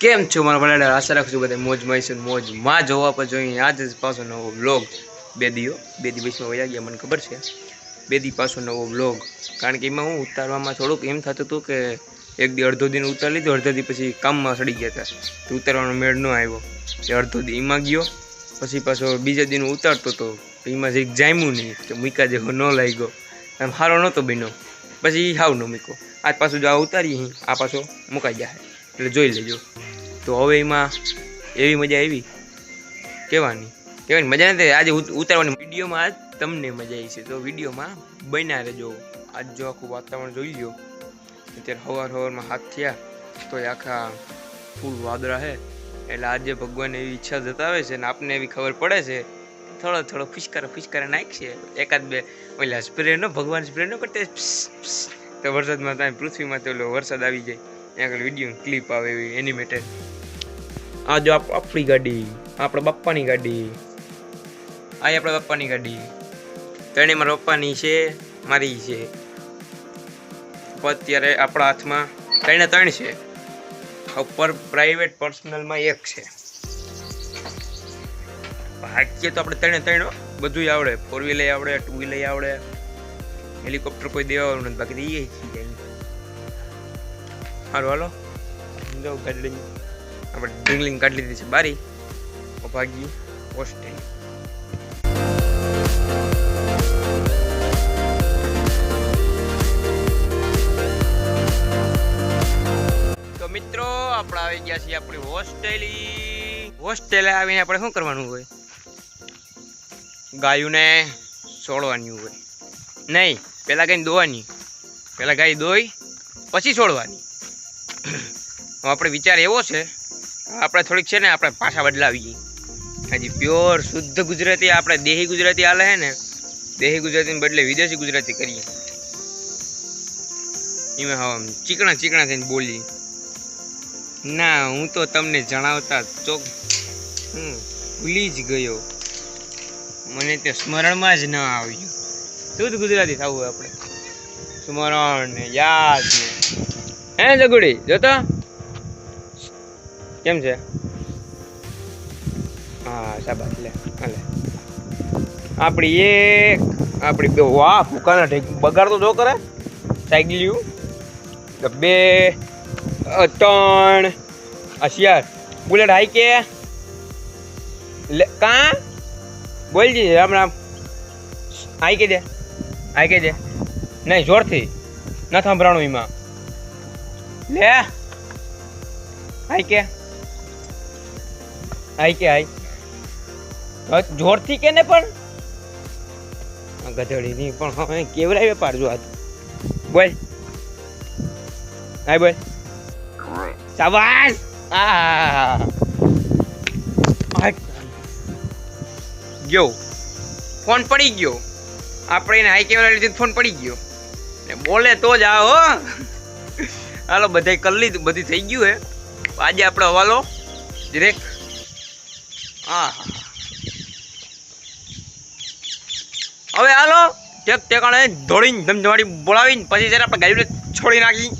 કેમ છો મારા ભલાડા આશા રાખું છું બધા મોજમાં છે મોજમાં જોવા પર જોઈએ આજ જ પાછો નવો બ્લોગ બે દીઓ બે દી વૈષ્ણવ વયા ગયા, મને ખબર છે. બે દી પાછો નવો બ્લોગ કારણ કે એમાં હું ઉતારવામાં થોડુંક એમ થતું હતું કે એક દી અડધો દિન ઉતારી લીધો, અડધો દી પછી કામમાં સડી ગયા હતા. તો ઉતારવાનો મેળ ન આવ્યો. એ અડધો દી એમાં ગયો, પછી પાછો બીજા દિન ઉતારતો હતો. એમાં જરીક જામ્યું નહીં કે મૂકા જેવો ન લાગ્યો. એમ સારો નહોતો બન્યો. પછી હાવ ન મૂક્યો. આજ પાછું જો આ ઉતારી આ પાછો મુકાઈ જાય. એટલે જોઈ લેજો. તો હવે એમાં એવી મજા આવી? કહેવાની. કહેવાની મજા નથી આજે ઉતારવાની વિડીયોમાં આજ તમને મજા આવી છે. તો વિડીયોમાં બન્યા રહેજો. આજ જો આખું વાતાવરણ જોઈ લો અત્યારે હવાર હવારમાં હાથ થયા, તો એ આખા ફૂલ વાદળા છે એટલે આજે ભગવાન એવી ઈચ્છા જતાવે છે ને આપને એવી ખબર પડે છે. થોડો થોડો ફિશકારો ફિસકારા નાખશે એકાદ બે, ઓલા સ્પ્રે નો, ભગવાન સ્પ્રે નો કરતે તો વરસાદમાં ત્યાં પૃથ્વીમાં તો ઓલો વરસાદ આવી જાય. ત્યાં આગળ વીડિયો ક્લિપ આવે એવી એનિમેટેડ આ જો આપ- આપણી ગાડી, આપણા બાપ્પાની ગાડી. આ આપણા પપ્પાની ગાડી. ત્રણે મારા પપ્પાની છે, મારી છે. અત્યારે આપણા હાથમાં ત્રણે ત્રણ છે. ઉપર પ્રાઇવેટ પર્સનલમાં એક છે. ભાગ્ય તો આપણે ત્રણે ત્રણ બધું આવડે. ફોર વ્હીલર આવડે ટુ વ્હીલર આવડે. હેલિકોપ્ટર કોઈ દેવાનું નથી. બાકી તો એ જાય સારું હાલો સમજાવ ગાડી આપણે ડ્રિંગલિંગ કાઢી લીધી છે બારી. અભાગી હોસ્ટેલ તો મિત્રો, આપણે આવી ગયા છીએ આપણી હોસ્ટેલી હોસ્ટેલે આવીને આપણે શું કરવાનું હોય? ગાયુંને છોડવાની હોય. નહીં પહેલાં ગાયને દોવાની. પહેલાં ગાય દોઈ, પછી છોડવાની. આપણે વિચાર એવો છે આપણે થોડીક છે ને, આપણે પાછા બદલાવીએ હજી પ્યોર શુદ્ધ ગુજરાતી આપણે દેહી ગુજરાતી હાલે છે ને, દેહી ગુજરાતીને બદલે વિદેશી ગુજરાતી કરીએ. એમાં હા ચીકણા ચીકણા થઈને બોલી ના, હું તો તમને જણાવતા ચોક હું ભૂલી જ ગયો. મને તે સ્મરણમાં જ ન આવ્યું શુદ્ધ ગુજરાતી થવું આપણે. સ્મરણ યાદ હે જગુડી, જોતો? કેમ છે? હા, શાબાશ, લે હાલે આપણી એક આપણી બે, વાહ, ફૂકાના ઢેક, બગાડ તો જો કરે. સાયકલ્યું બે ત્રણ, અશિયાર. બુલેટ હાઈ કે? લે, કા? બોલજી રામ રામ આઈ કે દે, હાઈ કે દે. નહીં, જોરથી. ન સાંભળાણું એમાં. લે. હાઈ કે? હાઈ કે હવે જોરથી કે ને પણ? આ ગધેડીની પણ હવે કેવડાય પાડજો આજ બોલ. હાય બોલ. શાબાશ! આ ગયો. ફોન પડી ગયો. આપણે એને હાઈ કેમેરા લીધે ફોન પડી ગયો. ને બોલે તો જ આવો હાલો, બધાય કરી લીધું બધું થઈ ગયું હે. આજે આપણે હવાલો. ડિરેક હા હવે હાલો ટેક ટેકાણે ધોળીને ધમધમાડી બોલાવીને પછી જ્યારે આપણે ગાડીને છોડી નાખી,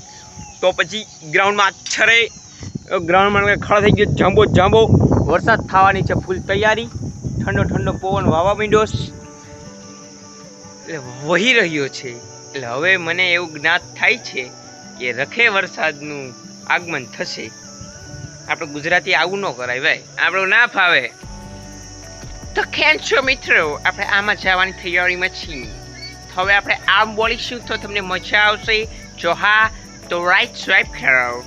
તો પછી ગ્રાઉન્ડમાં આછરે ગ્રાઉન્ડમાં ખડા થઈ ગયો જાંબો જાંબો. વરસાદ થવાની છે ફૂલ તૈયારી. ઠંડો ઠંડો પવન વાવા માંડ્યો એટલે વહી રહ્યો છે. એટલે હવે મને એવું જ્ઞાત થાય છે કે રખે વરસાદનું આગમન થશે. આપણે ગુજરાતી આવું ન કરાય, ભાઈ. આપણું ના ફાવે. તો કેમ છો મિત્રો? આપણે આમાં જવાની તૈયારીમાં છીએ. તો હવે આપણે આમ બોલીશું તો તમને મજા આવશે. જો હા, તો રાઈટ સ્વાઇપ કરાવો.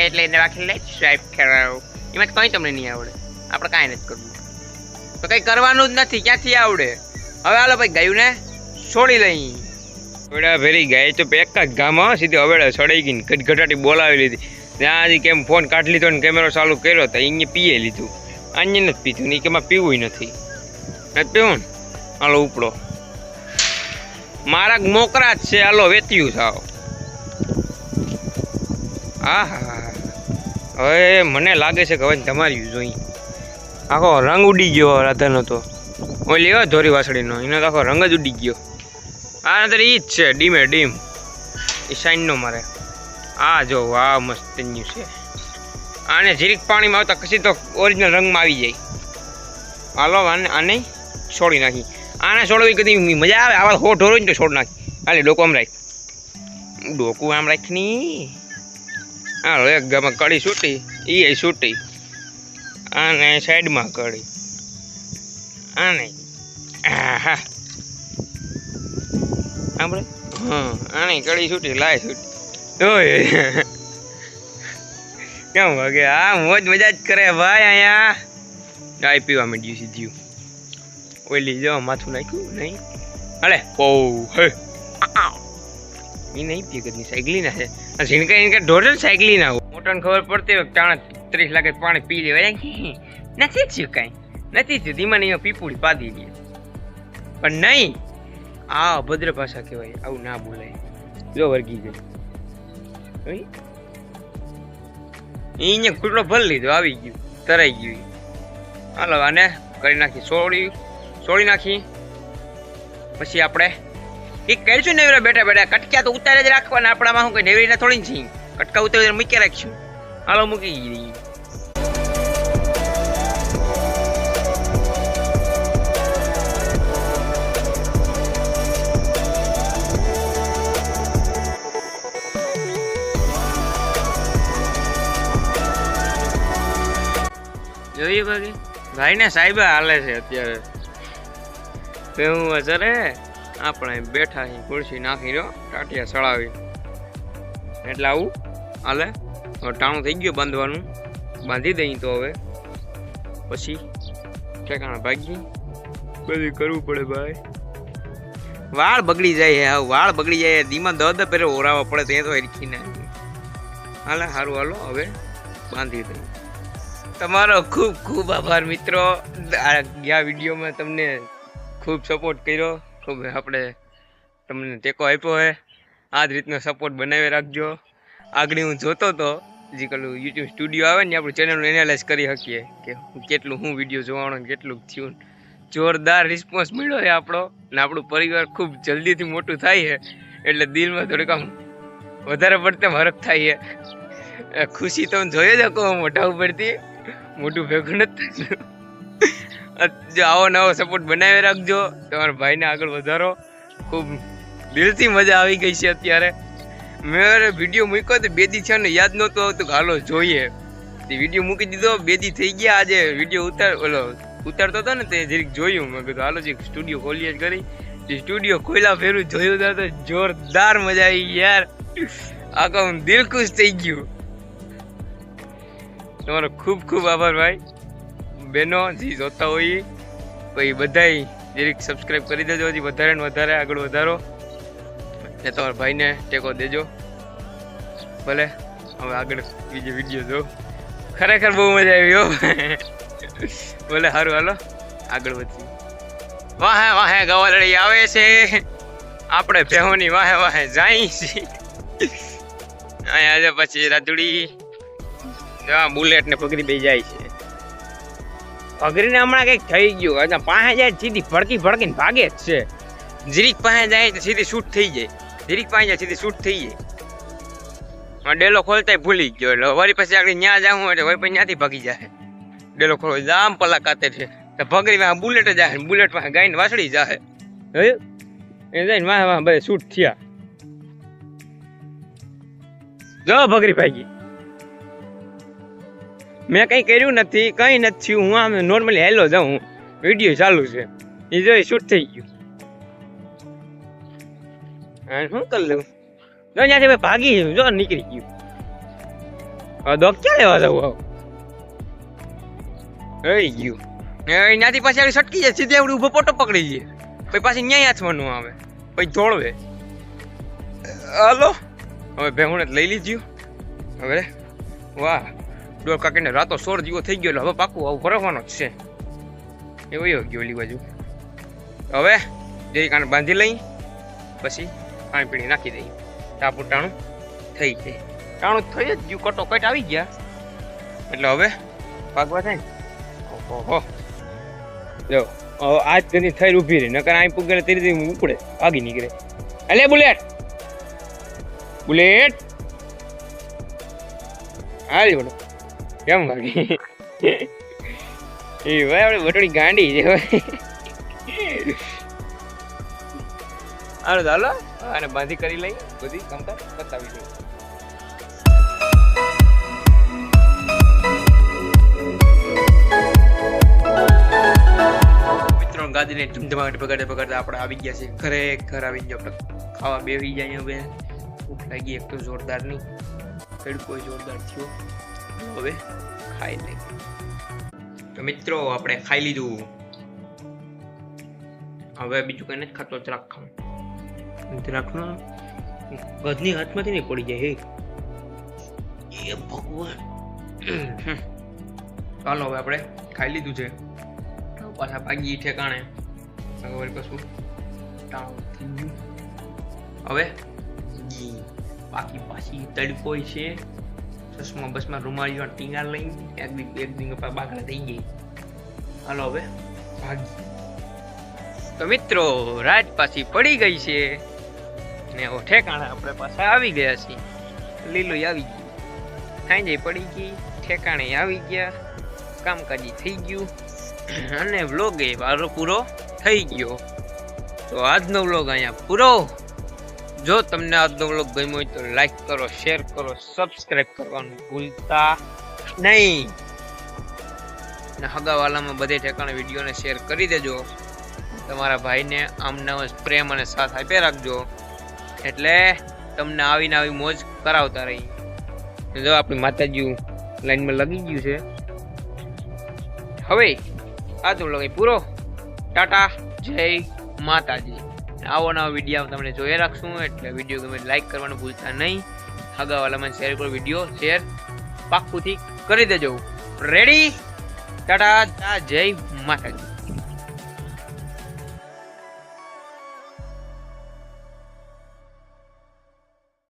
એટલે એને બાકી લેફ્ટ સ્વાઇપ કરાવો. એમાં કંઈ તમને નહીં આવડે. આપણે કાંઈ નથી કરવું. તો કંઈ કરવાનું જ નથી. ક્યાંથી આવડે? હવે હાલો ભાઈ ગયું ને છોડી લઈ અવેડા ફેરી ગાય તો એક જ ગામમાં સીધી અવેડા છોડાઈ ગઈ ને ગટગટાટી બોલાવી લીધી. ત્યાં હજી કેમ ફોન કાઢી લીધો ને કેમેરો ચાલુ કર્યો તો અહીંયા પીએ લીધું. અહીંયા નથી પીધું ને કેમાં પીવું નથી. નથી પીવું ને? હાલો ઉપડો. મારા મોકરા જ છે, હાલો વેત્યું થાવ હા હા હવે મને લાગે છે કે હવે તમારી જોઈ આખો રંગ ઉડી ગયો રાધાનો તો. ઓલી એવા ધોરી વાસળીનો. એનો તો આખો રંગ જ ઉડી ગયો. આ નતર ઈ જ છે, ડીમે ડીમ. એ સાઈનનો મારે. આ જો વાહ મસ્ત છે. આને જીરીક પાણીમાં આવતા કશી તો ઓરિજિનલ રંગમાં આવી જાય. હાલો, આને આને છોડી નાખી. આને છોડવી કદી મજા આવે? આવા હો ઢોરો ને તો છોડ નાખી. હાલે, ડોકો આમ રાખ. ડોકું આમ રાખની. હાલો, એક ગામાં કડી છૂટી. એ છૂટી. આને સાઈડમાં કડી. આને. હા આપણે હા, આને કડી છૂટી, લાય છૂટી. ઓય. કેમ વાગે? આ મોજ મજા જ કરે ભાઈ અહીંયા. ગાય પીવા માંડ્યું સીધ્યું ઓઈલી જો માથું નાખ્યું નહીં. અરે ઓ હે. એ નહીં કદની સાયકલી ના છે. આ ઝીણકા ઝીણકા ઢોર સાયકલી ના મોટાને ખબર પડતી હોય ત્રણ ત્રીસ લાખ પાણી પી લેવાય નથી થયું કાંઈ. નથી થયું. ધીમા નહીં પીપુડી પાદી દે. પણ નહીં. આ અભદ્ર ભાષા કહેવાય. આવું ના બોલાય. જો વર્ગી જાય અહીંયા ખુલ્લો ભલ લીધો, આવી ગયું, તરાઈ ગયું. હાલો, આને કરી નાખી, સોળી સોળી નાખી. પછી આપણે એ કરીશું નેવરા બેઠા બેઠા, કટક્યા તો ઉતારે જ રાખવાના, આપણામાં શું કઈ નેવરીના થોડી છે કટકા ઉતારી મૂકી રાખીશું. હાલો, મૂકી ગઈ જોયું બાકી. ભાઈને સાહેબા હાલે છે અત્યારે. હું અસરે આપણે બેઠા અહીં ખુરશી નાખી રહ્યો, ટાટિયા સળાવી એટલે આવું, હાલે. હવે ટાણું થઈ ગયું બાંધવાનું. બાંધી દઈ તો હવે. પછી ઠેકાણા ભાગી બધું કરવું પડે ભાઈ. વાળ બગડી જાય હે હા વાળ બગડી જાય ધીમા દ દ પહેલે ઓરાવા પડે તે તો હરખી ના હાલે સારું હાલો, હવે બાંધી દઈ તમારો ખૂબ ખૂબ આભાર, મિત્રો. આ વિડીયોમાં તમને ખૂબ સપોર્ટ કર્યો. ખૂબ આપણે તમને ટેકો આપ્યો હોય આ જ રીતનો સપોર્ટ બનાવી રાખજો. આગળ હું જોતો હતો જે કલું યુટ્યુબ સ્ટુડિયો આવે ને, આપણું ચેનલનું એનાલાઇઝ કરી શકીએ કે કેટલું, હું વીડિયો જોવાનો કેટલું થયું. જોરદાર રિસ્પોન્સ મળ્યો છે આપણો. ને આપણું પરિવાર ખૂબ જલ્દીથી મોટું થાય છે એટલે દિલમાં થોડીક આમ વધારે પડતે હરખ થાય છે ખુશી તમે જ શકો મોટા ઉપરથી. મોટું ભેગું નથી જો આવો નવો સપોર્ટ બનાવી રાખજો. તમારા ભાઈને આગળ વધારો. ખૂબ દિલથી મજા આવી ગઈ છે અત્યારે. મેં વીડિયો મૂક્યો તો બે દી છે ને યાદ નહોતું આવતું. કે હાલો જોઈએ. તે વીડિયો મૂકી દીધો. બે દી થઈ ગયા. આજે વીડિયો ઉતાર ઓલો, ઉતારતો હતો ને તે જરીક જોયું. મેં કીધું, હાલો જે સ્ટુડિયો ખોલીએ જ કરી જે સ્ટુડિયો ખોલ્યા ફેરું જોયું તો જોરદાર મજા આવી યાર. આખા દિલ ખુશ થઈ ગયું. તમારો ખૂબ ખૂબ આભાર ભાઈ. બહેનો, જે જોતા હોય. પછી બધાય જરીક સબસ્ક્રાઈબ કરી દેજો, હજી વધારે ને વધારે આગળ વધારો. ને તમારા ભાઈને ટેકો દેજો. ભલે, હવે આગળ બીજો વીડિયો જો ખરેખર બહુ મજા આવી હો. ભલે સારું હાલો. આગળ વધીએ. વાહે વાહે, ગવાલડી આવે છે. આપણે ભેહોની વાહે વાહે, જાય છે. અહીંયા આજે પછી રાજુડી બુલેટ ને પગરી બે જાય છે. પગરીને હમણાં કંઈક થઈ ગયું. પાસે જાય સીધી ભડકી ભડકીને ભાગે જ છે. જીરીક પાસે જાય તો સીધી શૂટ થઈ જાય. જીરીક પાસે જાય સીધી શૂટ થઈ જાય. ડેલો ખોલતાય ભૂલી ગયો. એટલે વળી પછી આગળ ન્યા જાઉં એટલે વળી પછી ત્યાંથી ભાગી જાય. ડેલો ખોલો જામ પલા કાતે છે. તો ભગરી વાહ બુલેટ જાય બુલેટ પાસે ગાઈને વાસળી જોયું. એ જઈને વાહ વાહ, બધે શૂટ થયા. જો ભગરી ભાગી. મેં કંઈ કર્યું નથી કંઈ નથી હું આમ નોર્મલી હેલો જાઉં વીડિયો ચાલુ છે. એ જોઈ શૂટ થઈ ગયું. હા શું કરી લઉં? જો ત્યાંથી ભાઈ ભાગી ગયું, જો નીકળી ગયું. હવે દોગ ક્યાં લેવા જવું આવું? રહી ગયું. ત્યાંથી પાછી આવી સટકી જાય. સીધે આપણે ઊભો પોટો પકડી જઈએ પછી પાછી ન્યાય હાથમાં આવે. પછી જોડવે હાલો. હવે ભેહુણે લઈ લીધું. હવે વાહ. ડોર કાકીને રાતો સોર જેવો થઈ ગયો એટલે હવે પાકું આવું ફરવાનો જ છે. એવો એવો ગયો ઓલી બાજુ. હવે જઈ કાને બાંધી લઈ પછી પાણી પીણી નાખી દઈ. ટાપુ ટાણું થઈ જાય ટાણું થઈ જ ગયું કટો કટ આવી ગયા. એટલે હવે પાકવા થાય ને. ઓહો. જો આજ તેની થઈ ઊભી રહી નકર અહીં પૂગે તેરી તેરી ઉપડે ભાગી નીકળે. અલે બુલેટ. બુલેટ. હાલી બોલો કેમ ભાગી એ ભાઈ, આપણે બટડી ગાંડી છે ભાઈ. ચાલો અને બાંધી કરી લઈ, બધી કામકાજ બતાવી દઈએ મિત્રો, ગાદીને ધમધમાટ પકડે પકડતા આપણે આવી ગયા છે ઘરે ઘર આવી ગયા આપણે ખાવા બેસી જાય હવે ભૂખ લાગી, એક તો જોરદાર નહીં તડકો જોરદાર થયો. હવે ખાઈ લે તો મિત્રો આપણે ખાઈ લીધું. હવે બીજું કઈ નથી ખાતો જરાક ખાવું ગધની હાથમાંથી નહીં પડી જાય એ ભગવાન. ચાલો હવે આપણે ખાઈ લીધું છે. પાછા ભાગી ઠેકાણે. હવે કશું. હવે બાકી પાછી તડકોય છે. ચશ્મા બસમાં રૂમાળીઓ ટીંગા લઈ એક દી એક દી બાકડા થઈ ગઈ હાલો હવે ભાગી તો મિત્રો રાત પાછી પડી ગઈ છે. ને હવે ઠેકાણા આપણે પાછા આવી ગયા છીએ. લીલું આવી ગયું સાંજે પડી ગઈ ઠેકાણે આવી ગયા. કામકાજી થઈ ગયું. અને વ્લોગ એ વારો પૂરો થઈ ગયો. તો આજનો વ્લોગ અહીંયા પૂરો. જો તમને આજનો વ્લોગ ગમ્યો હોય તો લાઈક કરો શેર કરો સબસ્ક્રાઇબ કરવાનું ભૂલતા નહીં. અને હગાવાલામાં બધે ઠેકાણે વિડીયોને શેર કરી દેજો. તમારા ભાઈને આમના પ્રેમ અને સાથ આપી રાખજો. એટલે તમને આવીને આવી મોજ કરાવતા રહી જો આપણી માતાજી લાઈનમાં લગી ગયું છે. હવે આજનો વ્લોગ અહીં પૂરો. ટાટા, જય માતાજી. આવો નવા વીડિયો તમને જોઈ રાખશું, એટલે વીડિયો ગમે લાઇક કરવાનું ભૂલતા નહીં. હગાવાલામાં શેર કરો વીડિયો શેર પાક્કુંથી કરી દેજો. રેડી ટાટા, જય માતાજી.